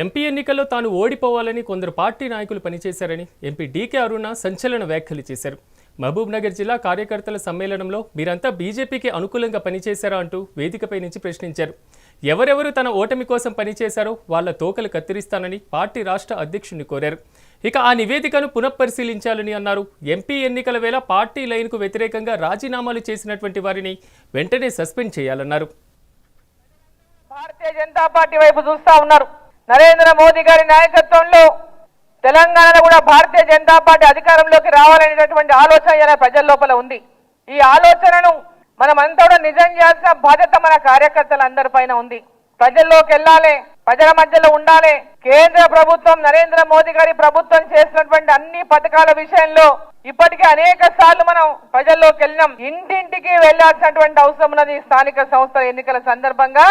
MP ఎన్నికల్లో తాను ఓడిపోవాలని కొందరు పార్టీ నాయకులు పనిచేశారని ఎంపీ డీకే అరుణ సంచలన వ్యాఖ్యలు చేశారు. మహబూబ్ నగర్ జిల్లా కార్యకర్తల సమ్మేళనంలో మీరంతా బీజేపీకి అనుకూలంగా పనిచేశారా అంటూ వేదికపై నుంచి ప్రశ్నించారు. ఎవరెవరు తన ఓటమి కోసం పనిచేశారో వాళ్ళ తోకలు కత్తిరిస్తానని పార్టీ రాష్ట్ర అధ్యక్షుడిని కోరారు. ఇక ఆ నివేదికను పునఃపరిశీలించాలని అన్నారు. ఎంపీ ఎన్నికల వేళ పార్టీ లైన్కు వ్యతిరేకంగా రాజీనామాలు చేసినటువంటి వారిని వెంటనే సస్పెండ్ చేయాలన్నారు. భారతీయ జనతా పార్టీ వైపు చూస్తా ఉన్నారు. నరేంద్ర మోదీ గారి నాయకత్వంలో తెలంగాణలో కూడా భారతీయ జనతా పార్టీ అధికారంలోకి రావాలనేటటువంటి ఆలోచన ఇలా ప్రజల లోపల ఉంది. ఈ ఆలోచనను మనం కూడా నిజం చేయాల్సిన బాధ్యత మన కార్యకర్తలందరి పైన ఉంది. ప్రజల్లోకి వెళ్ళాలి ప్రజల మధ్యలో ఉండాలి. కేంద్ర ప్రభుత్వం నరేంద్ర మోదీ గారి ప్రభుత్వం చేసినటువంటి అన్ని పథకాల విషయంలో ఇప్పటికే అనేక సార్లు మనం ప్రజల్లోకి వెళ్ళినాం. ఇంటింటికి వెళ్ళాల్సినటువంటి అవసరం ఉన్నది స్థానిక సంస్థల ఎన్నికల సందర్భంగా.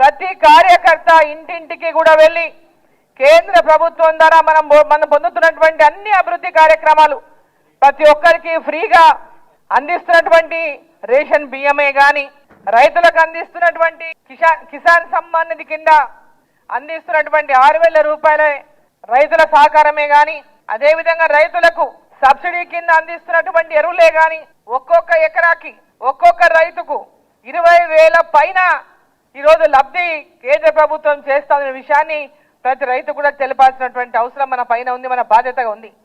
ప్రతి కార్యకర్త ఇంటింటికి కూడా వెళ్ళి కేంద్ర ప్రభుత్వం ద్వారా మనం మనం పొందుతున్నటువంటి అన్ని అభివృద్ధి కార్యక్రమాలు ప్రతి ఒక్కరికి ఫ్రీగా అందిస్తున్నటువంటి రేషన్ బియ్యమే కానీ రైతులకు అందిస్తున్నటువంటి కిసాన్ కిసాన్ సమ్మాన్ నిధి కింద అందిస్తున్నటువంటి ఆరు వేల రూపాయల రైతుల సహకారమే కానీ అదేవిధంగా రైతులకు సబ్సిడీ కింద అందిస్తున్నటువంటి ఎరువులే కానీ ఒక్కొక్క ఎకరాకి ఒక్కొక్క రైతుకు ఇరవై వేల పైన ఈరోజు లబ్ధి కేంద్ర ప్రభుత్వం చేస్తున్న విషయాన్ని ప్రతి రైతు కూడా తెలపాల్సినటువంటి అవసరం మన పైన ఉంది మన బాధ్యతగా ఉంది.